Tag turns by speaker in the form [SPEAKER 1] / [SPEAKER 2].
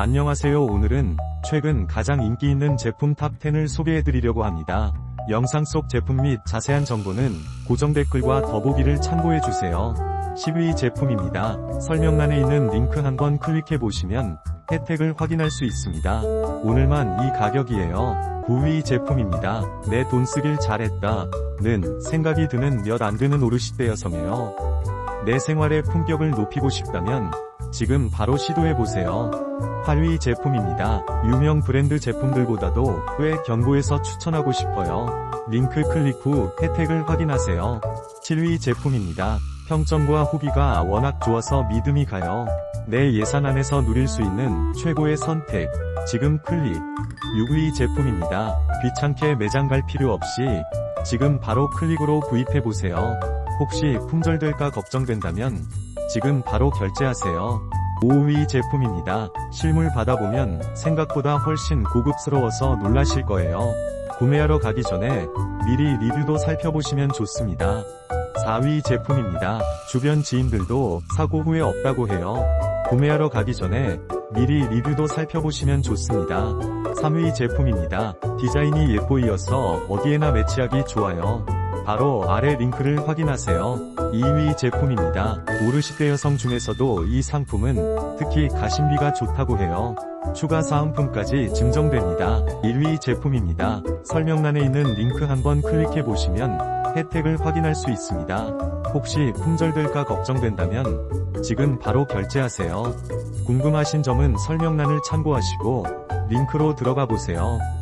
[SPEAKER 1] 안녕하세요 오늘은 최근 가장 인기 있는 제품 탑10을 소개해드리려고 합니다. 영상 속 제품 및 자세한 정보는 고정 댓글과 더보기를 참고해주세요. 10위 제품입니다. 설명란에 있는 링크 한번 클릭해보시면 혜택을 확인할 수 있습니다. 오늘만 이 가격이에요. 9위 제품입니다. 내 돈 쓰길 잘했다. 는 생각이 드는 몇안 되는 오르시 대여성이에요. 내 생활의 품격을 높이고 싶다면 지금 바로 시도해보세요. 8위 제품입니다. 유명 브랜드 제품들보다도 꽤 견고해서 추천하고 싶어요. 링크 클릭 후 혜택을 확인하세요. 7위 제품입니다. 평점과 후기가 워낙 좋아서 믿음이 가요. 내 예산 안에서 누릴 수 있는 최고의 선택. 지금 클릭. 6위 제품입니다. 귀찮게 매장 갈 필요 없이 지금 바로 클릭으로 구입해보세요. 혹시 품절될까 걱정된다면 지금 바로 결제하세요. 5위 제품입니다. 실물 받아보면 생각보다 훨씬 고급스러워서 놀라실 거예요. 구매하러 가기 전에 미리 리뷰도 살펴보시면 좋습니다. 4위 제품입니다. 주변 지인들도 사고 후에 없다고 해요. 구매하러 가기 전에 미리 리뷰도 살펴보시면 좋습니다. 3위 제품입니다. 디자인이 예뻐이어서 어디에나 매치하기 좋아요. 바로 아래 링크를 확인하세요. 2위 제품입니다. 오르시대 여성 중에서도 이 상품은 특히 가심비가 좋다고 해요. 추가 사은품까지 증정됩니다. 1위 제품입니다. 설명란에 있는 링크 한번 클릭해 보시면 혜택을 확인할 수 있습니다. 혹시 품절될까 걱정된다면 지금 바로 결제하세요. 궁금하신 점은 설명란을 참고하시고 링크로 들어가 보세요.